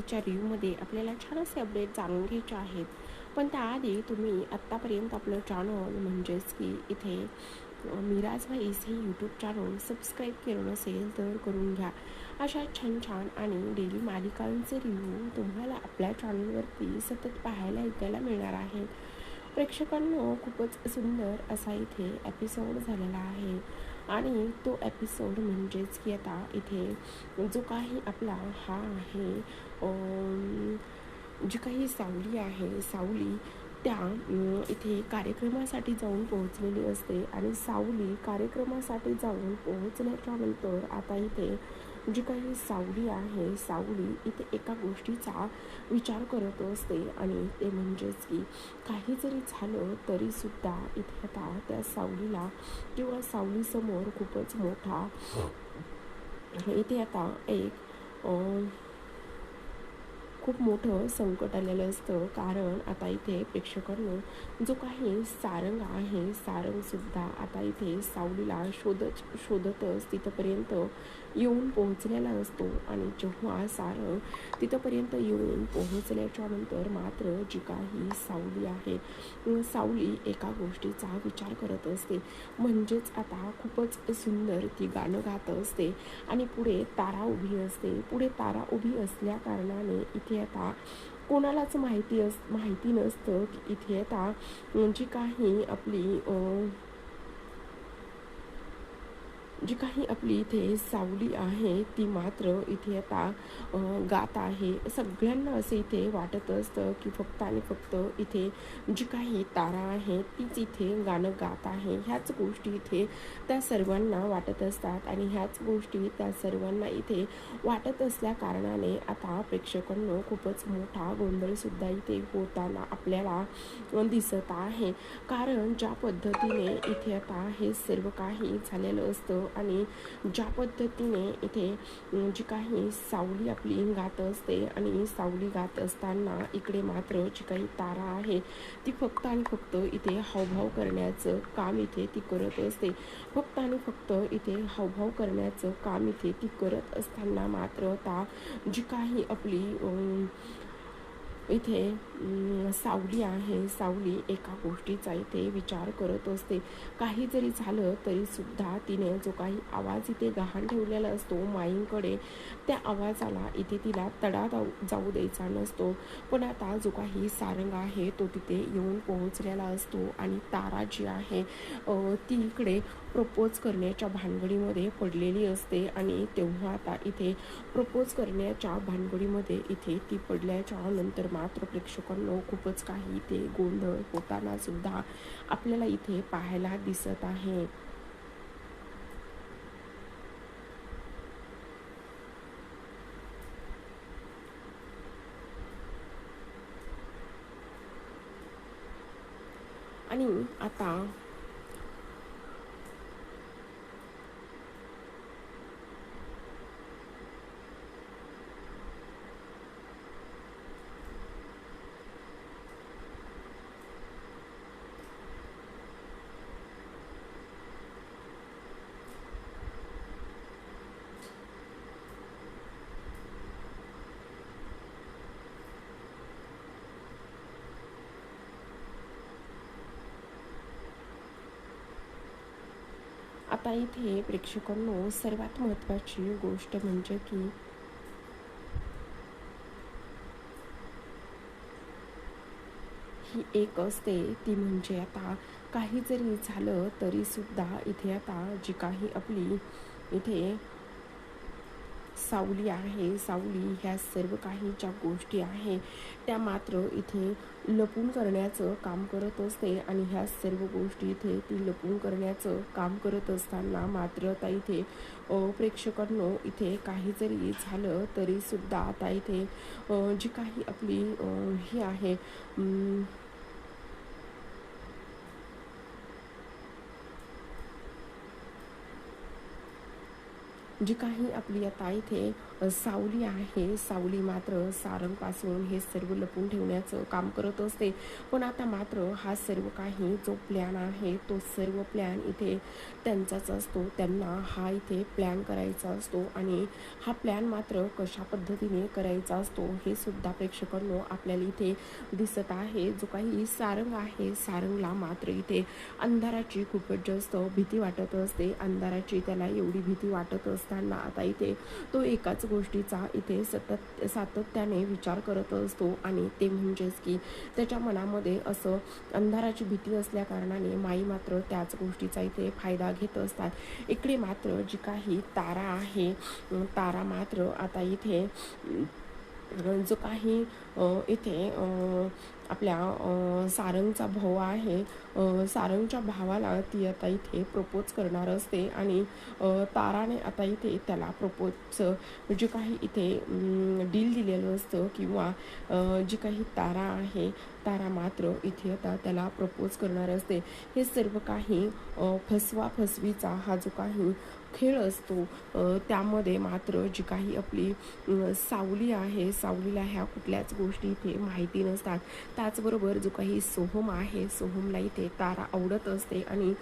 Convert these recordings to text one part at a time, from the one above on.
च्या रिव्ह्यूमध्ये आपल्याला छान असे अपडेट जाणून घ्यायचे आहेत. पण त्याआधी तुम्ही आत्तापर्यंत आपलं चॅनल म्हणजेच की इथे मिराज वाईस हे यूट्यूब चॅनल सबस्क्राईब केलं नसेल तर करून घ्या. अशा छान छान आणि डेली मालिकांचे रिव्ह्यू तुम्हाला आपल्या चॅनलवरती सतत पाहायला ऐकायला मिळणार आहेत. प्रेक्षकांना खूपच सुंदर असा इथे एपिसोड झालेला आहे. आणि तो एपिसोड म्हणजेच की आता इथे जो काही आपला हा आहे जी काही सावली आहे सावली त्या इथे कार्यक्रमासाठी जाऊन पोहोचलेली असते. आणि सावली कार्यक्रमासाठी जाऊन पोहोचल्याच्यानंतर आता इथे जी काही सावली आहे सावली इथे एका गोष्टीचा विचार करत असते आणि ते म्हणजेच की काही जरी झालं तरी सुद्धा इथे आता त्या सावलीला किंवा सावलीसमोर खूपच मोठा इथे आता एक खूप मोठं संकट आलेलं असतं. कारण आता इथे प्रेक्षकांनो जो काही सारंग आहे सारंगसुद्धा आता इथे सावलीला शोधत शोधतच तिथंपर्यंत येऊन पोहोचलेला असतो. आणि जेव्हा सारंग तिथंपर्यंत येऊन पोहोचल्याच्या नंतर मात्र जी काही सावली आहे सावली एका गोष्टीचा विचार करत असते. म्हणजेच आता खूपच सुंदर ती गाणं गात असते. आणि पुढे तारा उभी असते. पुढे तारा उभी असल्या कारणाने इथे आता कोणालाच माहिती अस माहिती नसतं की इथे आता जी म्हणजे काही आपली जी काही आपली इथे सावली आहे ती मात्र इथे आता गात आहे. सगळ्यांना असं इथे वाटत असतं की फक्त आणि फक्त इथे जी काही तारा आहे तीच इथे गाणं गात आहे. ह्याच गोष्टी इथे त्या सर्वांना वाटत असतात आणि ह्याच गोष्टी त्या सर्वांना इथे वाटत असल्या कारणाने आता प्रेक्षकांनो खूपच मोठा गोंधळसुद्धा इथे होताना आपल्याला दिसत आहे. कारण ज्या पद्धतीने इथे आता हे सर्व काही झालेलं असतं आणि ज्या पद्धतीने इथे जी काही सावली आपली गात असते आणि सावली गात असताना इकडे मात्र जी काही तारा आहे ती फक्त आणि फक्त इथे हावभाव करण्याचं काम इथे ती करत असते. फक्त आणि फक्त इथे हावभाव करण्याचं काम इथे ती करत असताना मात्र आता जी काही आपली इथे सावली आहे. सावली एका गोष्टीचा इथे विचार करत असते. काही जरी झालं तरी सुद्धा तिने जो काही आवाज इथे गहाण ठेवलेला असतो माईंकडे त्या आवाजाला इथे तिला तडा जाऊ जाऊ द्यायचा नसतो. पण आता जो काही सारंग आहे तो तिथे येऊन पोहोचलेला असतो आणि तारा जी आहे ती इकडे प्रपोज करण्याच्या भानगडीमध्ये पडलेली असते आणि तेव्हा आता इथे प्रपोज करण्याच्या भानगडीमध्ये इथे ती पडल्याच्या नंतर मात्र प्रेक्षकांना खूपच काही ते गोंधळ होताना सुद्धा आपल्याला इथे पाहायला दिसत आहे. आणि आता आता इथे प्रेक्षकांनो सर्वात महत्त्वाची गोष्ट म्हणजे की ही एक असते ती म्हणजे आता काही जरी झालं तरी सुद्धा इथे आता जी काही आपली इथे सावली आहे. सावली ह्या सर्व काही ज्या गोष्टी आहे. त्या मात्र इथे लपून करण्याचं काम करत असते आणि ह्या सर्व गोष्टी इथे ती लपून करण्याचं काम करत असताना मात्र आता इथे प्रेक्षकांनो इथे काही जरी झालं तरीसुद्धा आता इथे जी काही आपली हे ही आहे जी काही आपली आता इथे सावली आहे. सावली मात्र सारंगपासून हे सर्व लपून ठेवण्याचं काम करत असते. पण आता मात्र हा सर्व काही जो प्लॅन आहे तो सर्व प्लॅन इथे त्यांचाच असतो. त्यांना हा इथे प्लॅन करायचा असतो आणि हा प्लॅन मात्र कशा पद्धतीने करायचा असतो हे सुद्धा प्रेक्षकांनो आपल्याला इथे दिसत आहे. जो काही सारंग आहे सारंगला मात्र इथे अंधाराची खूपच जास्त भीती वाटत असते. अंधाराची त्याला एवढी भीती वाटत असते असताना आता इथे तो एकाच गोष्टीचा इथे सतत सातत्याने विचार करत असतो. आणि ते म्हणजेच की त्याच्या मनामध्ये असं अंधाराची भीती असल्या कारणाने माई मात्र त्याच गोष्टीचा इथे फायदा घेत असतात. इकडे मात्र जी काही तारा आहे तारा मात्र आता इथे जो काही इथे आपल्या सारंगचा भाऊ आहे. सारंगच्या भावाला ती आता इथे प्रपोज करणार असते आणि ताराने आता इथे त्याला प्रपोजचं जे काही इथे डील दिलेलं असतं किंवा जी काही तारा आहे तारा मात्र इथे आता त्याला प्रपोज करणार असते. हे सर्व काही फसवा फसवीचा हा जो काही खेळ असतो त्यामध्ये मात्र जी काही आपली सावली आहे सावलीला ह्या कुठल्याच गोष्टी गोष्टी इथे माहिती नसतात. त्याचबरोबर जो काही सोहम आहे सोहमला इथे तारा आवडत असते आणि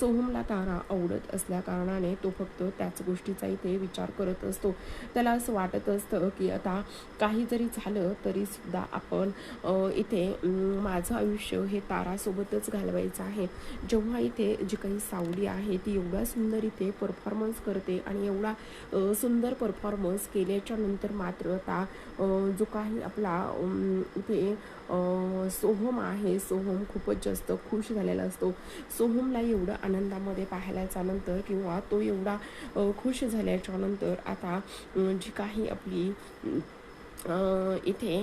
सोहमला तारा आवडत असल्या कारणाने तो फक्त त्याच गोष्टीचा इथे विचार करत असतो. त्याला असं वाटत असतं की आता काही जरी झालं तरी सुद्धा आपण इथे माझं आयुष्य हे तारासोबतच घालवायचं आहे. जेव्हा इथे जी काही सावली आहे ती एवढा सुंदर इथे परफॉर्मन्स करते आणि एवढा सुंदर परफॉर्मन्स केल्याच्यानंतर मात्र आता जो काही आपला ते सोहम आहे. सोहम खूपच जास्त खुश झालेला असतो. सोहमला एवढं आनंदामध्ये पाहायला नंतर किंवा तो एवढा खुश झाल्याच्यानंतर आता जी काही आपली इथे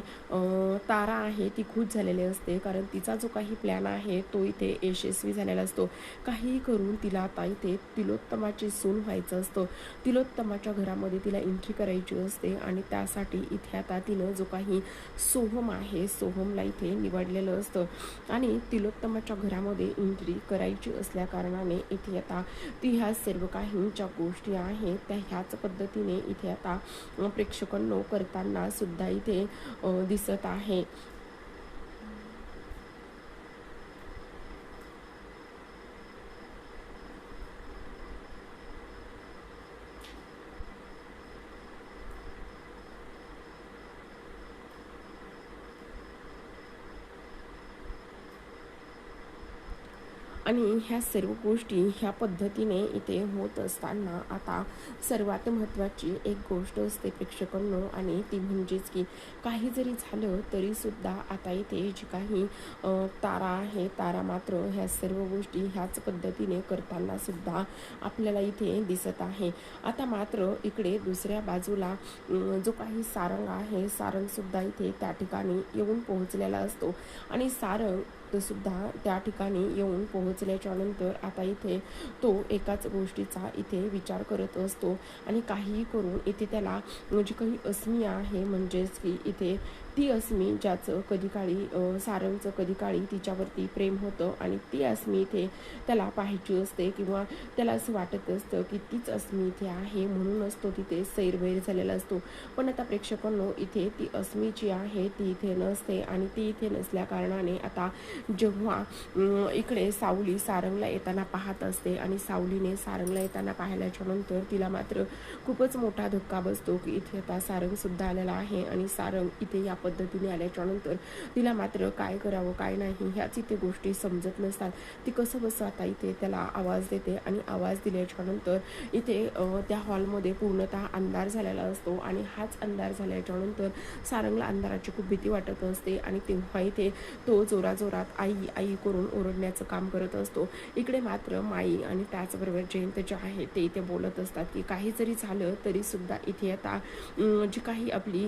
तारा आहे ती खुश झालेली असते. कारण तिचा जो काही प्लॅन आहे तो इथे यशस्वी झालेला असतो. काहीही करून तिला आता इथे तिलोत्तमाची सून व्हायचं असतं. तिलोत्तमाच्या घरामध्ये तिला एंट्री करायची असते आणि त्यासाठी इथे आता तिनं जो काही सोहम आहे सोहमला इथे निवडलेलं असतं. आणि तिलोत्तमाच्या घरामध्ये एंट्री करायची असल्या कारणाने इथे आता ती ह्या सर्व काही ज्या गोष्टी आहेत. त्या ह्याच पद्धतीने इथे आता प्रेक्षकांनो करताना सुद्धा सुद्धा इथे दिसत आहे. आणि ह्या सर्व गोष्टी ह्या पद्धतीने इथे होत असताना आता सर्वात महत्त्वाची एक गोष्ट असते प्रेक्षकांनो आणि ती म्हणजेच की काही जरी झालं तरीसुद्धा आता इथे जी काही तारा आहे तारा मात्र ह्या सर्व गोष्टी ह्याच पद्धतीने करताना सुद्धा आपल्याला इथे दिसत आहे. आता मात्र इकडे दुसऱ्या बाजूला जो काही सारंग आहे सारंगसुद्धा इथे त्या ठिकाणी येऊन पोहोचलेला असतो. आणि सारंग सुद्धा त्या ठिकाणी येऊन पोहोचल्याच्या नंतर आता इथे तो एकाच गोष्टीचा इथे विचार करत असतो आणि काहीही करून इथे त्याला जी काही अस्मिया आहे म्हणजेच की इथे ती अस्मी ज्याचं कधी काळी सारंगचं कधी काळी तिच्यावरती प्रेम होतं आणि ती अस्मी इथे त्याला पाहायची असते किंवा त्याला असं वाटत असतं की तीच अस्मी इथे आहे म्हणूनच तो तिथे सैरवैर झालेला असतो. पण आता प्रेक्षकांनो इथे ती अस्मी जी आहे ती इथे नसते आणि ती इथे नसल्या कारणाने आता जेव्हा इकडे सावली सारंगला येताना पाहत असते आणि सावलीने सारंगला येताना पाहिल्याच्या नंतर तिला मात्र खूपच मोठा धक्का बसतो की इथे आता सारंग सुद्धा आलेला आहे आणि सारंग इथे या पद्धतीने आल्याच्यानंतर तिला मात्र काय करावं काय नाही ह्याच इथे गोष्टी समजत नसतात. ती कसं बसं आता इथे? त्याला आवाज देते आणि आवाज दिल्याच्यानंतर इथे त्या हॉलमध्ये पूर्णतः अंधार झालेला असतो आणि हाच अंधार झाल्याच्यानंतर सारंगला अंधाराची खूप भीती वाटत असते आणि तेव्हा इथे तो जोराजोरात आई आई करून ओरडण्याचं काम करत असतो. इकडे मात्र माई आणि त्याचबरोबर जयंत जे आहे ते इथे बोलत असतात की काही जरी झालं तरी सुद्धा इथे आता जी काही आपली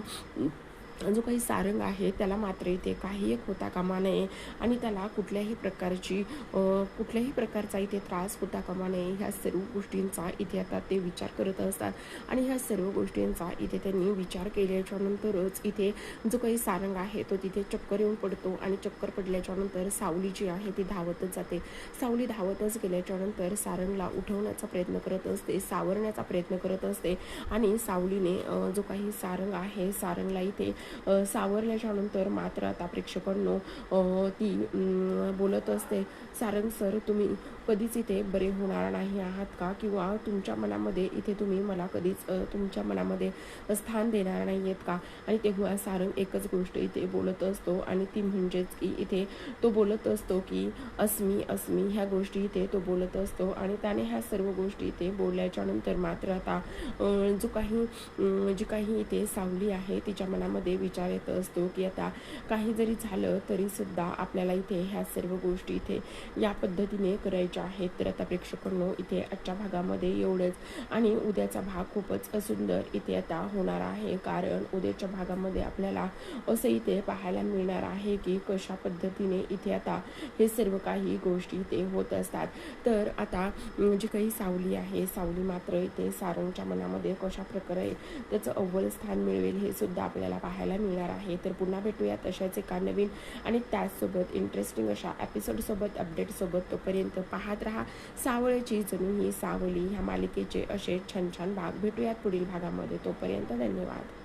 जो काही सारंग आहे त्याला मात्र इथे काही एक होता कामा नये आणि त्याला कुठल्याही प्रकारची कुठल्याही प्रकारचा इथे त्रास होता कामा नये ह्या सर्व गोष्टींचा इथे आता ते विचार करत असतात. आणि ह्या सर्व गोष्टींचा इथे त्यांनी विचार केल्याच्या नंतरच इथे जो काही सारंग आहे तो तिथे चक्कर येऊन पडतो आणि चक्कर पडल्याच्या नंतर सावली जी आहे ती धावतच जाते. सावली धावतच गेल्याच्यानंतर सारंगला उठवण्याचा प्रयत्न करत असते सावरण्याचा प्रयत्न करत असते आणि सावलीने जो काही सारंग आहे सारंगला इथे सावरल्याच्यानंतर सावरल्याच्या नंतर मात्र आता प्रेक्षकांनो ती बोलत असते सारंग सर तुम्ही कधीच इथे बरे होणार नाही आहात का? किंवा तुमच्या मनामध्ये इथे तुम्ही मला कधीच तुमच्या मनामध्ये स्थान देणार नाही आहेत का? आणि तेव्हा सारंग एकच गोष्ट इथे बोलत असतो आणि ती म्हणजेच की इथे तो बोलत असतो की अस्मी अस्मी ह्या गोष्टी इथे तो बोलत असतो आणि त्याने ह्या सर्व गोष्टी इथे बोलल्याच्या नंतर मात्र आता जो काही जी काही इथे सावली आहे तिच्या मनामध्ये विचार येत असतो की आता काही जरी झालं तरीसुद्धा आपल्याला इथे ह्या सर्व गोष्टी इथे या पद्धतीने करायच्या आहेत तर आता प्रेक्षकांनो इथे आजच्या भागामध्ये एवढंच. आणि उद्याचा भाग खूपच सुंदर इथे आता होणार आहे. कारण उद्याच्या भागामध्ये आपल्याला असं इथे पाहायला मिळणार आहे की कशा पद्धतीने इथे आता हे सर्व काही गोष्टी इथे होत असतात. तर आता जी काही सावली आहे सावली मात्र इथे सारंगच्या मनामध्ये कशा प्रकारे त्याचं अव्वल स्थान मिळवेल हे सुद्धा आपल्याला पाहायला मिळणार आहे. तर पुन्हा भेटूया तशाच एका नवीन आणि त्याचसोबत इंटरेस्टिंग अशा एपिसोडसोबत अपडेटसोबत तोपर्यंत पाहत राहा. सावळेची जणू ही सावली. ह्या मालिकेचे असे छान छान भाग भेटूयात पुढील भागामध्ये. तोपर्यंत धन्यवाद.